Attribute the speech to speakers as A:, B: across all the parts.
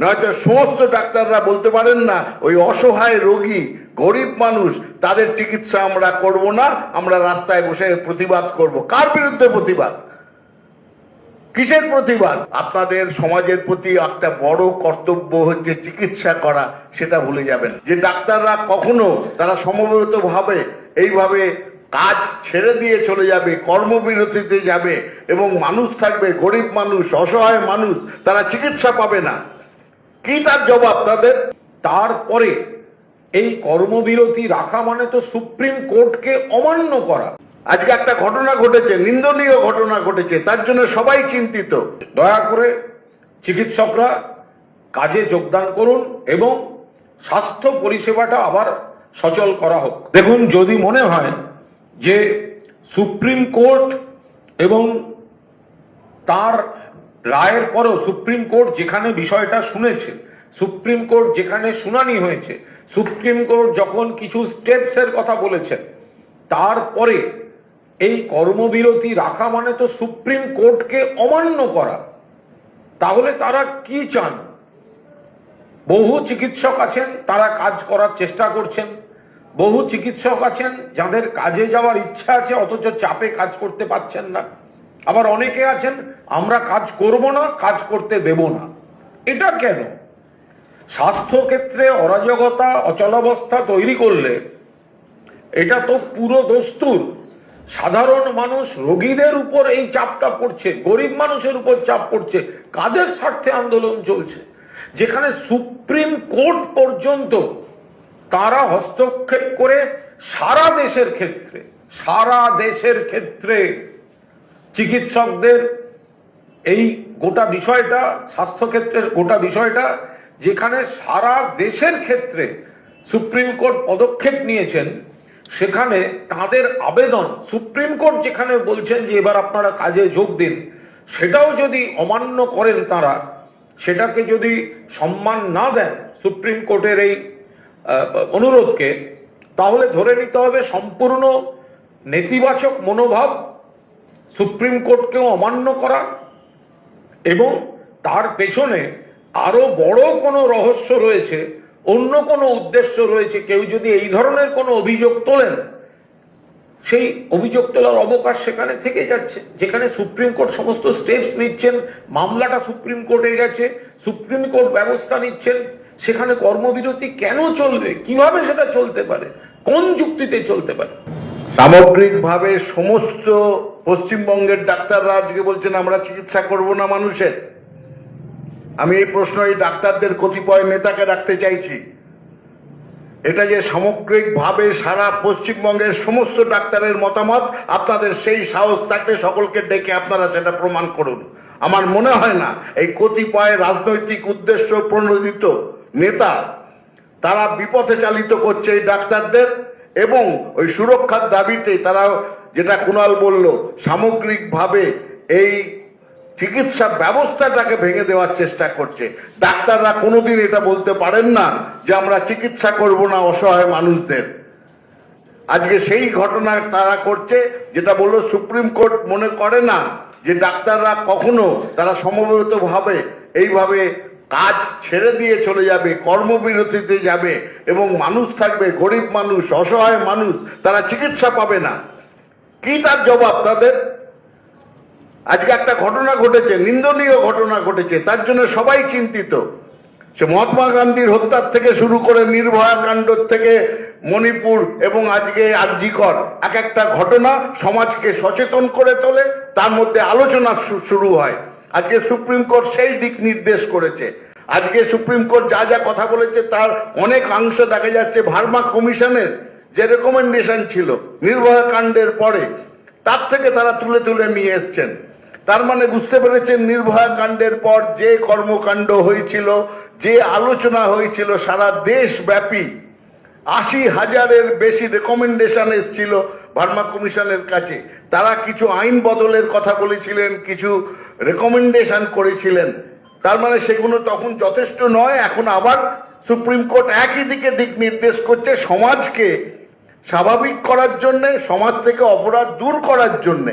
A: নয়তো সমস্ত ডাক্তাররা বলতে পারেন না, ওই অসহায় রোগী, গরিব মানুষ, তাদের চিকিৎসা আমরা করব না, আমরা রাস্তায় বসে প্রতিবাদ করব। কার বিরুদ্ধে প্রতিবাদ? কিসের প্রতিবাদ? আপনাদের সমাজের প্রতি একটা বড় কর্তব্য হচ্ছে চিকিৎসা করা, সেটা ভুলে যাবেন। যে ডাক্তাররা কখনো তারা সমবেত ভাবে এইভাবে কাজ ছেড়ে দিয়ে চলে যাবে, কর্মবিরতিতে যাবে, এবং মানুষ থাকবে, গরিব মানুষ, অসহায় মানুষ, তারা চিকিৎসা পাবে না। কি তার জবাব তাদের?
B: তারপরে এই কর্মবিরতি রাখা মানে তো সুপ্রিম কোর্টকে অমান্য করা।
A: আজকে একটা ঘটনা ঘটেছে, নিন্দনীয় ঘটনা ঘটেছে, তার জন্য সবাই চিন্তিত।
B: দয়া করে চিকিৎসকরা কাজে যোগদান করুন এবং স্বাস্থ্য পরিষেবাটা আবার সচল করা হোক। দেখুন, যদি মনে হয় যে সুপ্রিম কোর্ট এবং তার রায়ের পরেও সুপ্রিম কোর্ট যেখানে বিষয়টা শুনেছে, সুপ্রিম কোর্ট যেখানে শুনানি হয়েছে, সুপ্রিম কোর্ট যখন কিছু স্টেপস এর কথা বলেছেন, তারপরে এই কর্মবিরতি রাখা মানে তো সুপ্রিম কোর্টকে অমান্য করা। তাহলে তারা কি চান? বহু চিকিৎসক আছেন, তারা কাজ করার চেষ্টা করছেন। বহু চিকিৎসক আছেন, যাদের কাজে যাওয়ার ইচ্ছা আছে, অথচ চাপে কাজ করতে পারছেন না। আবার অনেকে আছেন আমরা কাজ করব না, কাজ করতে দেব না। এটা কেন? স্বাস্থ্য ক্ষেত্রে অরাজকতা, অচলাবস্থা তৈরি করলে এটা তো পুরো দস্তুর। সাধারণ মানুষ রোগীদের উপর এই চাপটা পড়ছে, গরিব মানুষের উপর চাপ পড়ছে, কাদের স্বার্থে আন্দোলন চলছে? যেখানে সুপ্রিম কোর্ট পর্যন্ত তারা হস্তক্ষেপ করে সারা দেশের ক্ষেত্রে, সারা দেশের ক্ষেত্রে চিকিৎসকদের এই গোটা বিষয়টা, স্বাস্থ্যক্ষেত্রের গোটা বিষয়টা, যেখানে সারা দেশের ক্ষেত্রে সুপ্রিম কোর্ট পদক্ষেপ নিয়েছেন, সেখানে তাদের আবেদন, সুপ্রিম কোর্ট যেখানে বলছেন যে এবার আপনারা কাজে যোগ দিন, সেটাও যদি অমান্য করেন তারা, সেটাকে যদি সম্মান না দেন সুপ্রিম কোর্টের এই অনুরোধকে, তাহলে ধরে নিতে হবে সম্পূর্ণ নেতিবাচক মনোভাব সুপ্রিম কোর্টকেও অমান্য করা এবং তার পেছনে আরও বড় কোনো রহস্য রয়েছে, অন্য কোনো উদ্দেশ্য রয়েছে, কেউ যদি এই ধরনের কোনো অভিযোগ তোলেন, সেই অভিযোগ তোলার অবকাশ সেখানে থেকে যাচ্ছে। যেখানে সুপ্রিম কোর্ট সমস্ত স্টেপস নিচ্ছেন, মামলাটা সুপ্রিম কোর্টে গেছে, সুপ্রিম কোর্ট ব্যবস্থা নিচ্ছেন, সেখানে কর্মবিরতি কেন চলবে? কীভাবে সেটা চলতে পারে? কোন যুক্তিতে চলতে পারে?
A: সামগ্রিকভাবে সমস্ত পশ্চিমবঙ্গের ডাক্তাররা আজকে বলছেন, আমরা চিকিৎসা করব না মানুষের। আমি এই প্রশ্ন এই ডাক্তারদের কতিপয় নেতাকে রাখতে চাইছি। এটা যে সামগ্রিকভাবে সারা পশ্চিমবঙ্গের সমস্ত ডাক্তারের মতামত, আপনাদের সেই সাহস থাকলে সকলকে ডেকে আপনারা সেটা প্রমাণ করুন। আমার মনে হয় না, এই কতিপয় রাজনৈতিক উদ্দেশ্য প্রণোদিত নেতা, তারা বিপথে চালিত করছে এই ডাক্তারদের এবং ওই সুরক্ষার দাবিতে তারা যেটা কুণাল বলল, সামগ্রিকভাবে এই চিকিৎসা ব্যবস্থাটাকে ভেঙে দেওয়ার চেষ্টা করছে। ডাক্তাররা কোনোদিন এটা বলতে পারেন না যে আমরা চিকিৎসা করব না অসহায় মানুষদের। আজকে সেই ঘটনা তারা করছে, যেটা বলল সুপ্রিম কোর্ট মনে করে না যে ডাক্তাররা কখনো তারা সমবেত ভাবে এইভাবে কাজ ছেড়ে দিয়ে চলে যাবে, কর্মবিরতিতে যাবে এবং মানুষ থাকবে, গরিব মানুষ, অসহায় মানুষ, তারা চিকিৎসা পাবে না। কি তার জবাব তাদের? আজকে একটা ঘটনা ঘটেছে, নিন্দনীয় ঘটনা ঘটেছে, তার জন্য সবাই চিন্তিত। সে মহাত্মা গান্ধীর হত্যার থেকে শুরু করে নির্ভয়া কাণ্ড থেকে মণিপুর এবং আজকে আরজিকর, এক একটা ঘটনা সমাজকে সচেতন করে তোলে, তার মধ্যে আলোচনা শুরু হয়। আজকে সুপ্রিম কোর্ট সেই দিক নির্দেশ করেছে। আজকে সুপ্রিম কোর্ট যা যা কথা বলেছে, তার অনেক অংশ দেখা যাচ্ছে ভার্মা কমিশনের যে রেকমেন্ডেশন ছিল, নির্ভয়া কাণ্ডের পরে, তার থেকে তারা তুলে তুলে নিয়ে এসছেন। তার মানে বুঝতে পেরেছেন, নির্ভয়া কাণ্ডের পর যে কর্মকাণ্ড হয়েছিল, যে আলোচনা হয়েছিল, সারা দেশব্যাপী আশি হাজারের বেশি রেকমেন্ডেশন এসেছিল ভার্মা কমিশনের কাছে। তারা কিছু আইন বদলের কথা বলেছিলেন, কিছু রেকমেন্ডেশন করেছিলেন। তার মানে সেগুলো তখন যথেষ্ট নয়, এখন আবার সুপ্রিম কোর্ট একই দিকে দিক নির্দেশ করছে, সমাজকে স্বাভাবিক করার জন্য, সমাজ থেকে অপরাধ দূর করার জন্য।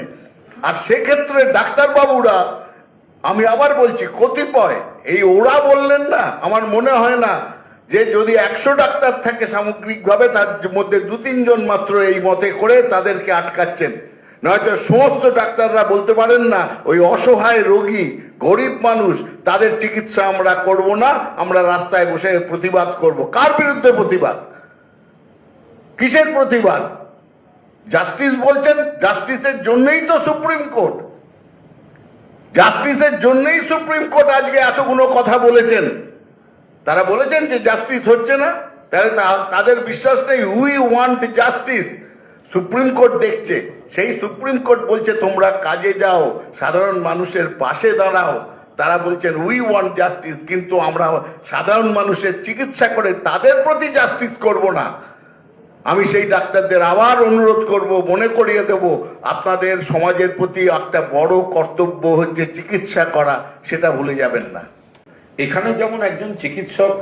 A: আর সেক্ষেত্রে ডাক্তারবাবুরা, আমি আবার বলছি, কতিপয়, এই ওরা বললেন না, আমার মনে হয় না যে যদি একশো ডাক্তার থাকে সামগ্রিকভাবে, তার মধ্যে দু তিনজন মাত্র এই মতে করে তাদেরকে আটকাচ্ছেন। নয়তো সমস্ত ডাক্তাররা বলতে পারেন না, ওই অসহায় রোগী, গরিব মানুষ, তাদের চিকিৎসা আমরা করব না, আমরা রাস্তায় বসে প্রতিবাদ করব। কার বিরুদ্ধে প্রতিবাদ? কিসের প্রতিবাদ? জাস্টিস বলছেন জাস্টিসের জন্যই তো সুপ্রিম কোর্ট। জাস্টিসের জন্যই সুপ্রিম কোর্ট আজকে এতগুলো কথা বলেছেন। তারা বলেছেন যে জাস্টিস হচ্ছে না, তাহলে তাদের বিশ্বাস নেই, we want justice. Supreme court দেখছে, সেই সুপ্রিম কোর্ট বলছে, তোমরা কাজে যাও, সাধারণ মানুষের পাশে দাঁড়াও। তারা বলছেন, উই ওয়ান্ট জাস্টিস, কিন্তু আমরা সাধারণ মানুষের চিকিৎসা করে তাদের প্রতি জাস্টিস করব না। আমি সেই ডাক্তারদের আবার অনুরোধ করব, মনে করিয়ে দেব, আপনাদের সমাজের প্রতি একটা বড় কর্তব্য হচ্ছে চিকিৎসা করা, সেটা ভুলে যাবেন না।
B: এখানে যেমন একজন চিকিৎসক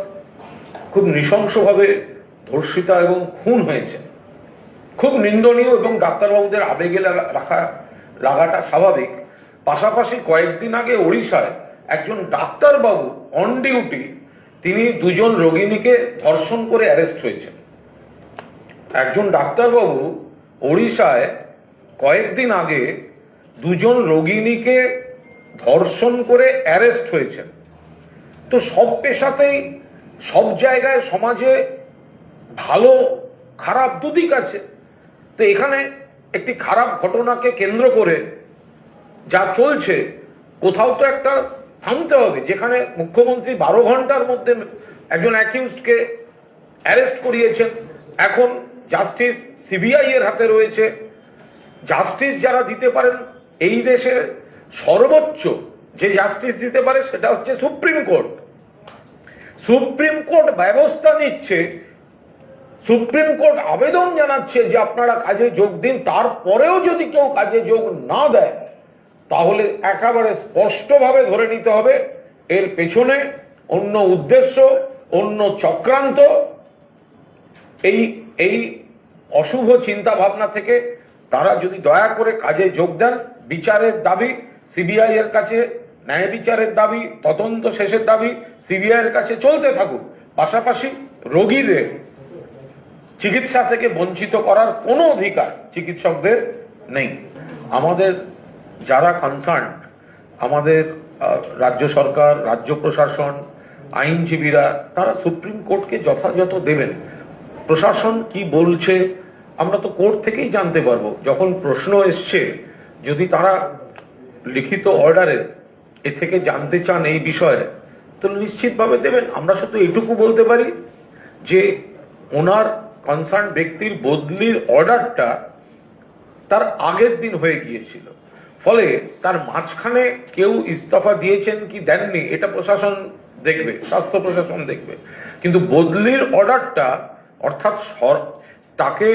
B: খুব নৃশংসভাবে ধর্ষিতা এবং খুন হয়েছে, খুব নিন্দনীয় এবং ডাক্তারবাবুদের আবেগে রাখা, লাগাটা স্বাভাবিক। পাশাপাশি কয়েকদিন আগে ওড়িশায় একজন ডাক্তারবাবু অন ডিউটি তিনি দুজন রোগিণীকে ধর্ষণ করে অ্যারেস্ট হয়েছেন। একজন ডাক্তারবাবু ওড়িশায় কয়েকদিন আগে দুজন রোগিণীকে ধর্ষণ করে অ্যারেস্ট হয়েছেন। তো সব পেশাতেই সব জায়গায় সমাজে ভালো, খারাপ দুদিক আছে। তো এখানে একটি খারাপ ঘটনাকে কেন্দ্র করে যা চলছে, কোথাও তো একটা থামতে হবে, যেখানে মুখ্যমন্ত্রী বারো ঘণ্টার মধ্যে একজন অ্যাকিউজকে অ্যারেস্ট করিয়েছেন। এখন জাস্টিস সিবিআই এর হাতে রয়েছে। জাস্টিস যারা দিতে পারেন, এই দেশে সর্বোচ্চ যে জাস্টিস দিতে পারে সেটা হচ্ছে সুপ্রিম কোর্ট। সুপ্রিম কোর্ট ব্যবস্থা নিচ্ছে। সুপ্রিম কোর্ট আবেদন জানাচ্ছে যে আপনারা কাজে যোগ দিন, তারপরেও যদি কেউ কাজে যোগ না দেয়, তাহলে একেবারে স্পষ্টভাবে ধরে নিতে হবে, এর পেছনে অন্য উদ্দেশ্য, অন্য চক্রান্ত, এই এই অশুভ চিন্তা ভাবনা থেকে তারা যদি দয়া করে কাজে যোগ দেন, বিচারের দাবি, সিবিআই এর কাছে, ন্যায় বিচারের দাবি, তদন্ত শেষের দাবি, সিবিআই এর কাছে চলতে থাকুক। পাশাপাশি রোগীদের চিকিৎসা থেকে বঞ্চিত করার কোনো অধিকার চিকিৎসকদের নেই। আমাদের যারা কনসার্ন আমাদের রাজ্য সরকার, রাজ্য প্রশাসন, আইনজীবীরা, তারা সুপ্রিম কোর্টকে যথাযথ দেবেন। প্রশাসন কি বলছে, আমরা তো কোর্ট থেকেই জানতে পারব। যখন প্রশ্ন এসছে, যদি তারা লিখিত অর্ডারে এ থেকে জানতে চান এই বিষয়ে তো নিশ্চিতভাবে দেবেন। আমরা শুধু এটুকু বলতে পারি যে, ওনার কনসার্ন ব্যক্তির বদলির অর্ডারটা তার আগের দিন হয়ে গিয়েছিল। ফলে তার মাঝখানে কেউ ইস্তফা দিয়েছেন কি দেননি, এটা প্রশাসন দেখবে, স্বাস্থ্য প্রশাসন দেখবে। কিন্তু বদলির অর্ডারটা অর্থাৎ তাকে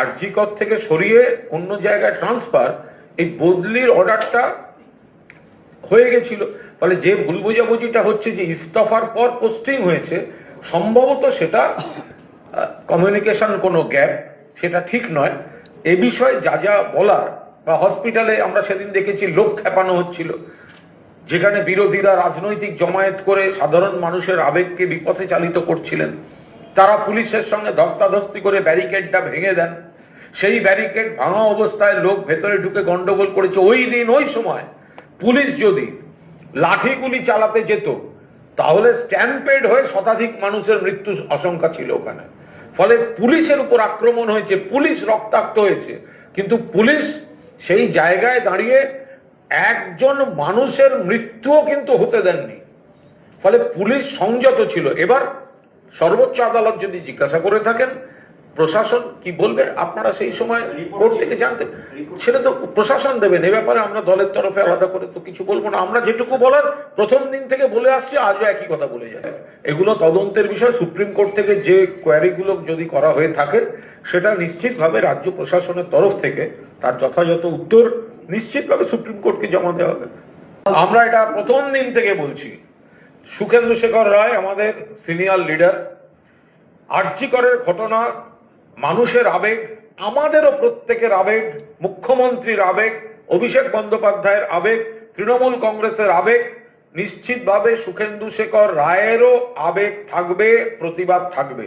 B: আরজিকর থেকে সরিয়ে অন্য জায়গায় ট্রান্সফার এই বদলির অর্ডারটা হয়ে গেছিল। ফলে যে ভুল বোঝাবুঝিটা হচ্ছে যে ইস্তফার পর পোস্টিং হয়েছে, সম্ভবত সেটা কমিউনিকেশন কোনো গ্যাপ সেটা ঠিক নয়। এ বিষয়ে যা যা বলার, বা হসপিটালে আমরা সেদিন দেখেছি লোক খেপানো হচ্ছিল, যেখানে বিরোধীরা রাজনৈতিক জমায়েত করে সাধারণ মানুষের আবেগকে বিপথে চালিত করছিলেন। তারা পুলিশের সঙ্গে ধস্তাধস্তি করে ব্যারিকেডটা ভেঙে দেন, সেই ব্যারিকেড ভাঙা অবস্থায় লোক ভেতরে ঢুকে গন্ডগোল করেছে। ওই দিন, ওই সময় পুলিশ যদি লাঠিগুলি চালাতে যেত, তাহলে স্ট্যাম্পেড হয়ে শতাধিক মানুষের মৃত্যু আশঙ্কা ছিল ওখানে। ফলে পুলিশের উপর আক্রমণ হয়েছে, পুলিশ রক্তাক্ত হয়েছে। কিন্তু পুলিশ সেই জায়গায় দাঁড়িয়ে একজন মানুষের মৃত্যুও কিন্তু হতে দেননি। ফলে পুলিশ সংযত ছিল। এবার সর্বোচ্চ আদালত যদি জিজ্ঞাসা করে থাকেন, প্রশাসন কি বলবে? আপনারা সেই সময় কোর্ট থেকে জানতে সেটা তো প্রশাসন দেবেন। এ ব্যাপারে আমরা দলের তরফে আলাদা করে তো কিছু বলব না। আমরা যেটুকু বলার, প্রথম দিন থেকে বলে আসছি, আজও একই কথা বলে যায় এগুলো তদন্তের বিষয়। সুপ্রিম কোর্ট থেকে যে কোয়ারিগুলো যদি করা হয়ে থাকে, সেটা নিশ্চিতভাবে রাজ্য প্রশাসনের তরফ থেকে তার যথাযথ উত্তর নিশ্চিতভাবে সুপ্রিম কোর্টকে জমা দেওয়া হবে। আমরা এটা প্রথম দিন থেকে বলছি। সুখেন্দু শেখর রায়, আমাদের সিনিয়র লিডার, আর্যিকরের ঘটনা, মানুষের আবেগ, আমাদেরও প্রত্যেকের আবেগ, মুখ্যমন্ত্রীর আবেগ, অভিষেক বন্দ্যোপাধ্যায়ের আবেগ, তৃণমূল কংগ্রেসের আবেগ, নিশ্চিতভাবে সুখেন্দু শেখর রায়েরও আবেগ থাকবে, প্রতিবাদ থাকবে।